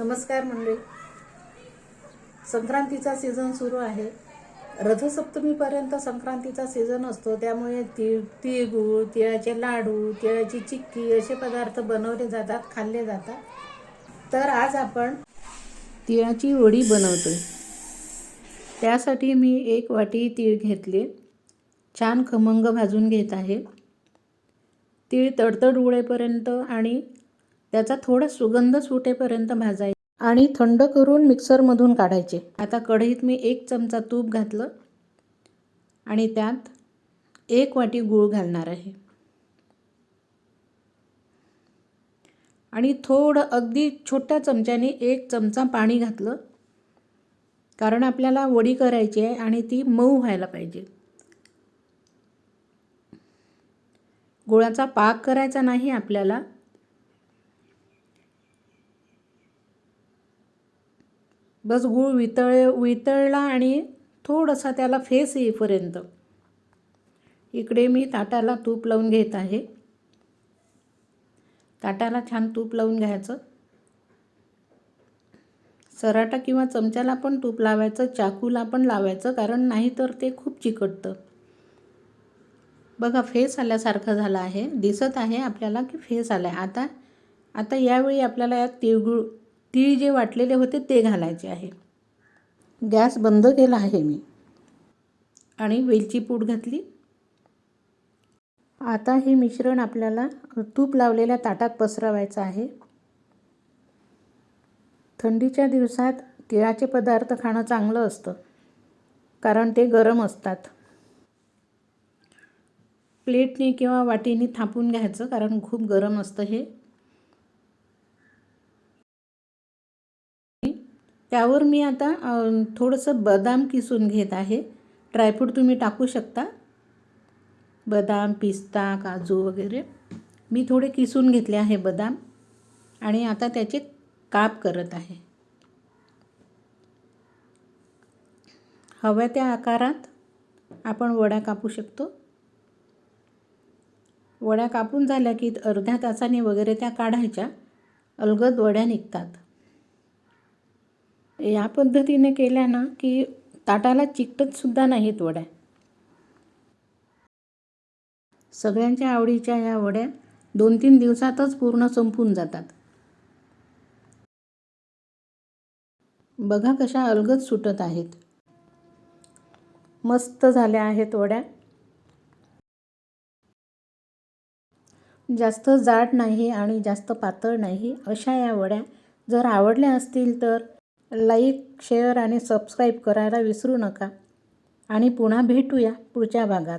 नमस्कार मंडळी. संक्रांतीचा सीझन सुरू आहे. रथसप्तमीपर्यंत संक्रांतीचा सीझन असतो. त्यामुळे तिळ तिळगुळ तिळाचे लाडू तिळाची चिक्की असे पदार्थ बनवले जातात खाल्ले जातात. तर आज आपण तिळाची वडी बनवतो त्यासाठी मी एक वाटी तीळ घेतले. छान खमंग भाजून घेत आहे. तीळ तडतड उळेपर्यंत आणि त्याचा थोडा सुगंध सुटेपर्यंत भाजायचा आणि थंड करून मिक्सरमधून काढायचे. आता कढईत मी एक चमचा तूप घातलं आणि त्यात एक वाटी गूळ घालणार आहे. आणि थोडं अगदी छोट्या चमच्याने एक चमचा पाणी घातलं. कारण आपल्याला वडी करायची आहे आणि ती मऊ व्हायला पाहिजे. गुळाचा पाक करायचा नाही आपल्याला. बस गूळ वितळ वितळला आणि थोडासा त्याला फेस येईपर्यंत. इकडे मी ताटाला तूप लावून घेत आहे. ताटाला छान तूप लावून घ्यायचं. सराटा किंवा चमच्याला पण तूप लावायचं चाकूला पण लावायचं कारण नाही तर ते खूप चिकटतं. बघा फेस आल्यासारखं झालं आहे. दिसत आहे आपल्याला की फेस आला आहे आता आता यावेळी आपल्याला यात तिळगुळ तीळ जे वाटलेले होते ते घालायचे आहे. गॅस बंद केला आहे मी. आणि वेलची पूड घातली. आता हे मिश्रण आपल्याला तूप लावलेल्या ताटात पसरवायचं आहे. थंडीच्या दिवसात तिळाचे पदार्थ खाणं चांगलं असतं कारण ते गरम असतात. प्लेटने किंवा वाटीने थापून घ्यायचं कारण खूप गरम असतं हे. त्यावर मी आता थोडंसं बदाम किसून घेत आहे. ड्रायफ्रूट तुम्ही टाकू शकता. बदाम पिस्ता काजू वगैरे. मी थोडे किसून घेतले आहे बदाम. आणि आता त्याचे काप करत आहे. हव्या त्या आकारात आपण वड्या कापू शकतो. वड्या कापून झाल्या की अर्ध्या तासाने वगैरे त्या काढायच्या. अलगद वड्या निघतात. या पद्धतीने केल्या ना की ताटाला चिकटतसुद्धा नाहीत वड्या. सगळ्यांच्या आवडीच्या या वड्या दोन तीन दिवसातच पूर्ण संपून जातात. बघा कशा अलगद सुटत आहेत. मस्त झाल्या आहेत वड्या. जास्त जाड नाही आणि जास्त पातळ नाही अशा या वड्या जर आवडल्या असतील तर लाईक शेअर आणि सबस्क्राईब करायला विसरू नका. आणि पुन्हा भेटूया पुढच्या भागात.